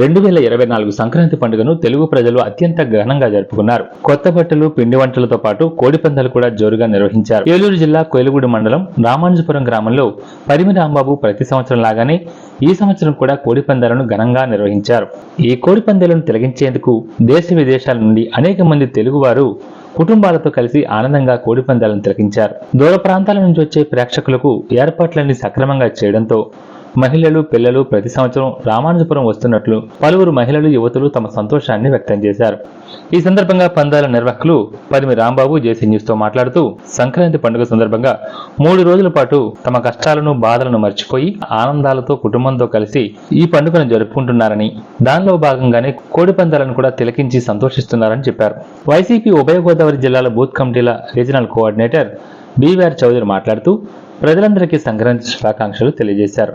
రెండు వేల ఇరవై నాలుగు సంక్రాంతి పండుగను తెలుగు ప్రజలు అత్యంత ఘనంగా జరుపుకున్నారు. కొత్త బట్టలు పిండి వంటలతో పాటు కోడి పందాలు కూడా జోరుగా నిర్వహించారు. ఏలూరు జిల్లా కోయలగూడు మండలం రామానుజపురం గ్రామంలో పరిమి రాంబాబు ప్రతి సంవత్సరం లాగానే ఈ సంవత్సరం కూడా కోడి పందాలను ఘనంగా నిర్వహించారు. ఈ కోడి పందాలను తిలగించేందుకు దేశ విదేశాల నుండి అనేక మంది తెలుగువారు కుటుంబాలతో కలిసి ఆనందంగా కోడి పందాలను తిలకించారు. దూర ప్రాంతాల నుంచి వచ్చే ప్రేక్షకులకు ఏర్పాట్లన్నీ సక్రమంగా చేయడంతో మహిళలు పిల్లలు ప్రతి సంవత్సరం రామానుజపురం వస్తున్నట్లు పలువురు మహిళలు యువతులు తమ సంతోషాన్ని వ్యక్తం చేశారు. ఈ సందర్భంగా పందాల నిర్వాహకులు పరిమి రాంబాబు జేసీ న్యూస్తో మాట్లాడుతూ సంక్రాంతి పండుగ సందర్భంగా మూడు రోజుల పాటు తమ కష్టాలను బాధలను మర్చిపోయి ఆనందాలతో కుటుంబంతో కలిసి ఈ పండుగను జరుపుకుంటున్నారని దానిలో భాగంగానే కోడి పందాలను కూడా తిలకించి సంతోషిస్తున్నారని చెప్పారు. వైసీపీ ఉభయ గోదావరి జిల్లాల బూత్ కమిటీల రీజనల్ కోఆర్డినేటర్ బీవీఆర్ చౌదరి మాట్లాడుతూ ప్రజలందరికీ సంక్రాంతి శుభాకాంక్షలు తెలియజేశారు.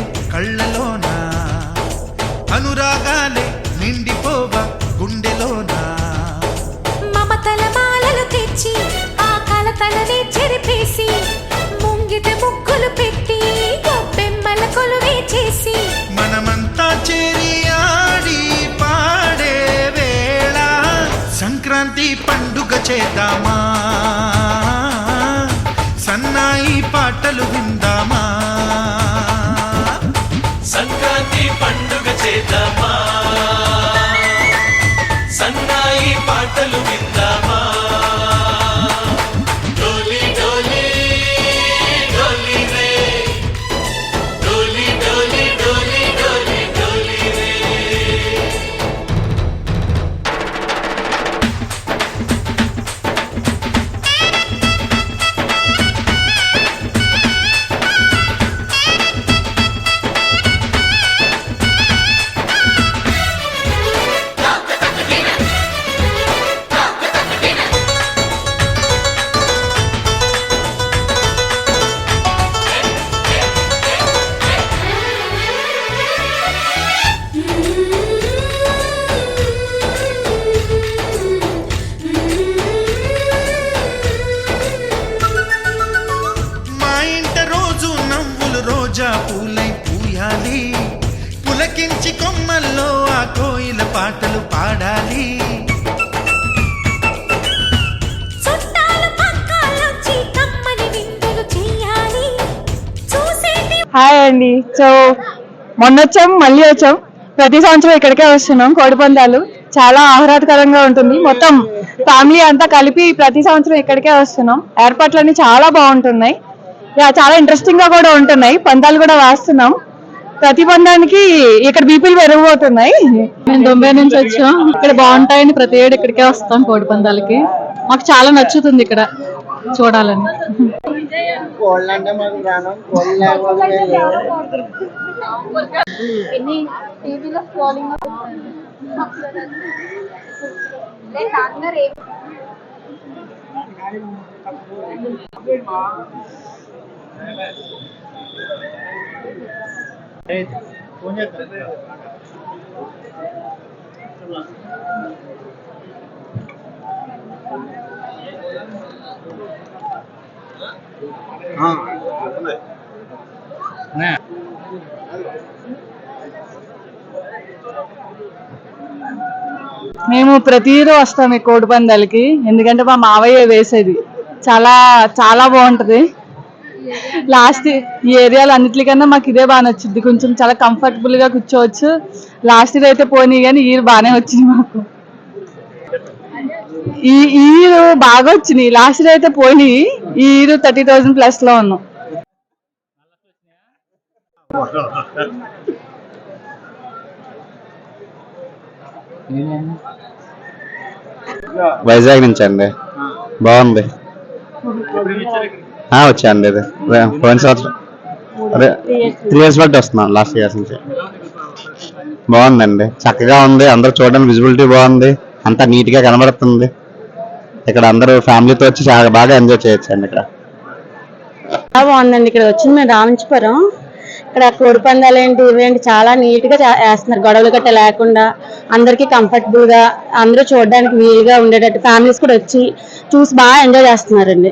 కళ్ళలోన అనురాగాలే నిండిపోవా గుండెలోన. మమతల మాలలు తెచ్చి ఆ కలతలని చెరిపేసి ముంగిట ముగ్గులు పెట్టి గొబ్బెమ్మల కొలువే చేసి. మనమంతా చేరి ఆడి పాడే వేళ సంక్రాంతి పండుగ చేద్దామా? హాయ్ అండి. సో మొన్న వచ్చాం మళ్ళీ వచ్చాం. ప్రతి సంవత్సరం ఇక్కడికే వస్తున్నాం కోడి పందాలు చాలా ఆహ్లాదకరంగా ఉంటుంది. మొత్తం ఫ్యామిలీ అంతా కలిపి ప్రతి సంవత్సరం ఇక్కడికే వస్తున్నాం. ఏర్పాట్లన్నీ చాలా బాగుంటున్నాయి. చాలా ఇంట్రెస్టింగ్గా కూడా ఉంటున్నాయి. పందాలు కూడా వేస్తున్నాం. ప్రతి పందానికి ఇక్కడ బీపీలు పెరిగిపోతున్నాయి. మేము దొంబై నుంచి వచ్చాం. ఇక్కడ బాగుంటాయని ప్రతి ఏడు ఇక్కడికే వస్తాం కోడి పందాలకి మాకు చాలా నచ్చుతుంది ఇక్కడ. చూడాలని కోళ్ళంటే మాకు ప్రాణం కోళ్ళు లేకపోతే మేము లేవు. మేము ప్రతి ఇయర్ వస్తాం ఈ కోడి పందాలకి ఎందుకంటే మా మావయ్య వేసేది. చాలా చాలా బాగుంటది. లాస్ట్ ఈ ఏరియాలో అన్నిటికన్నా మాకు ఇదే బాగా నచ్చింది. కొంచెం చాలా కంఫర్టబుల్గా కూర్చోవచ్చు. లాస్ట్ ఇయర్ అయితే పోనీ కానీ ఈ బాగానే వచ్చింది మాకు. ఈ ఈ బాగా వచ్చినాయి. లాస్ట్ ఇయర్ అయితే పోయి ఈ ఇయర్ థర్టీ థౌసండ్ ప్లస్లో ఉన్నాం. వైజాగ్ నుంచి అండి. బాగుంది. ఆ, వచ్చాయండి ఇది పోయిన సంవత్సరం. అదే త్రీ ఇయర్స్ బట్టి వస్తున్నాం లాస్ట్ ఇయర్స్ నుంచి. బాగుందండి. చక్కగా ఉంది. అందరూ చూడడానికి విజిబిలిటీ బాగుంది. అంతా నీట్గా కనబడుతుంది. ఇక్కడ అందరూ ఫ్యామిలీతో వచ్చి చాలా బాగా ఎంజాయ్ చేయొచ్చు అండి ఇక్కడ. చాలా బాగుందండి. ఇక్కడ వచ్చింది మేము రామించిపురం ఇక్కడ కోడి పందాలు ఏంటి ఇవేంటి చాలా నీట్గా వేస్తున్నారు గొడవలు గట్ట లేకుండా అందరికీ కంఫర్టబుల్గా అందరూ చూడడానికి వీలుగా ఉండేటట్టు ఫ్యామిలీస్ కూడా వచ్చి చూసి బాగా ఎంజాయ్ చేస్తున్నారండి.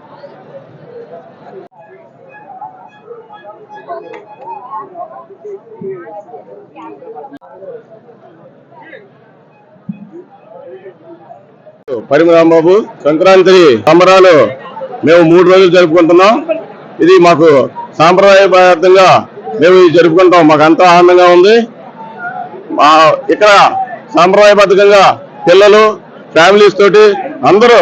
పరిమి రాంబాబు సంక్రాంతి సంబరాలు మేము మూడు రోజులు జరుపుకుంటున్నాం. ఇది మాకు సాంప్రదాయబద్ధంగా మేము జరుపుకుంటాం. మాకు అంతా ఆనందంగా ఉంది. మా ఇక్కడ సాంప్రదాయబద్ధంగా పిల్లలు ఫ్యామిలీస్ తోటి అందరూ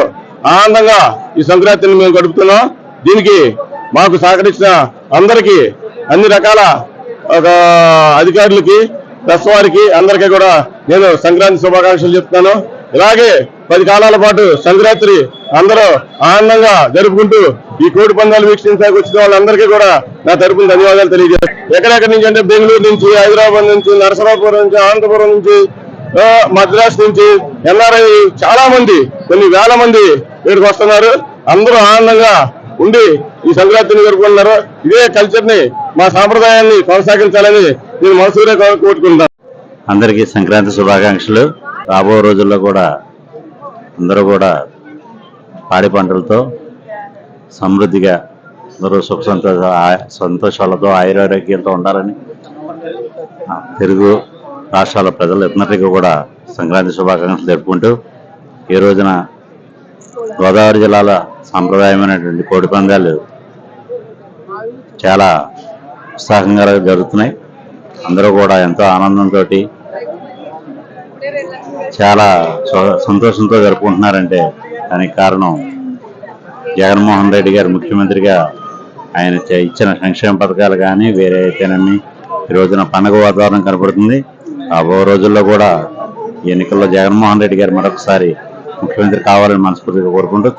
ఆనందంగా ఈ సంక్రాంతిని మేము గడుపుతున్నాం. దీనికి మాకు సహకరించిన అందరికీ అన్ని రకాల ఒక అధికారులకి ప్రెస్ వారికి అందరికీ కూడా నేను సంక్రాంతి శుభాకాంక్షలు చెప్తున్నాను. ఇలాగే పది కాలాల పాటు సంక్రాంతి అందరూ ఆనందంగా జరుపుకుంటూ ఈ కోడి పందాలు వీక్షించడానికి వచ్చిన వాళ్ళందరికీ కూడా నా తరపున ధన్యవాదాలు తెలియజేస్తాను ఎక్కడెక్కడి నుంచి అంటే బెంగళూరు నుంచి హైదరాబాద్ నుంచి నరసరాపురం నుంచి అనంతపురం నుంచి మద్రాస్ నుంచి ఎన్ఆర్ఐ చాలా మంది కొన్ని వేల మంది ఇక్కడికి వస్తున్నారు. అందరూ ఆనందంగా ఉండి ఈ సంక్రాంతిని జరుపుకుంటున్నారు. ఇదే కల్చర్ని మా సాంప్రదాయాన్ని కొనసాగించాలని నేను మనసుగా కోరుకుంటున్నాను అందరికీ సంక్రాంతి శుభాకాంక్షలు. రాబో రోజుల్లో కూడా అందరూ కూడా పాడి పంటలతో సమృద్ధిగా అందరూ సుఖ సంతోష సంతోషాలతో ఆయురారోగ్యంతో ఉండాలని తెలుగు రాష్ట్రాల ప్రజలందరికీ కూడా సంక్రాంతి శుభాకాంక్షలు జరుపుకుంటూ ఈ రోజున గోదావరి జిల్లాల సాంప్రదాయమైనటువంటి కోడి పందాలు చాలా ఉత్సాహంగా జరుగుతున్నాయి. అందరూ కూడా ఎంతో ఆనందంతో చాలా సో- సంతోషంతో జరుపుకుంటున్నారంటే దానికి కారణం జగన్మోహన్ రెడ్డి గారు ముఖ్యమంత్రిగా ఆయన ఇచ్చిన సంక్షేమ పథకాలు కానీ వేరే అయితేనని ఈ రోజున పండగ వాతావరణం కనపడుతుంది. రాబో రోజుల్లో కూడా ఎన్నికల్లో జగన్మోహన్ రెడ్డి గారు మరొకసారి ముఖ్యమంత్రి కావాలని మనస్ఫూర్తిగా కోరుకుంటూ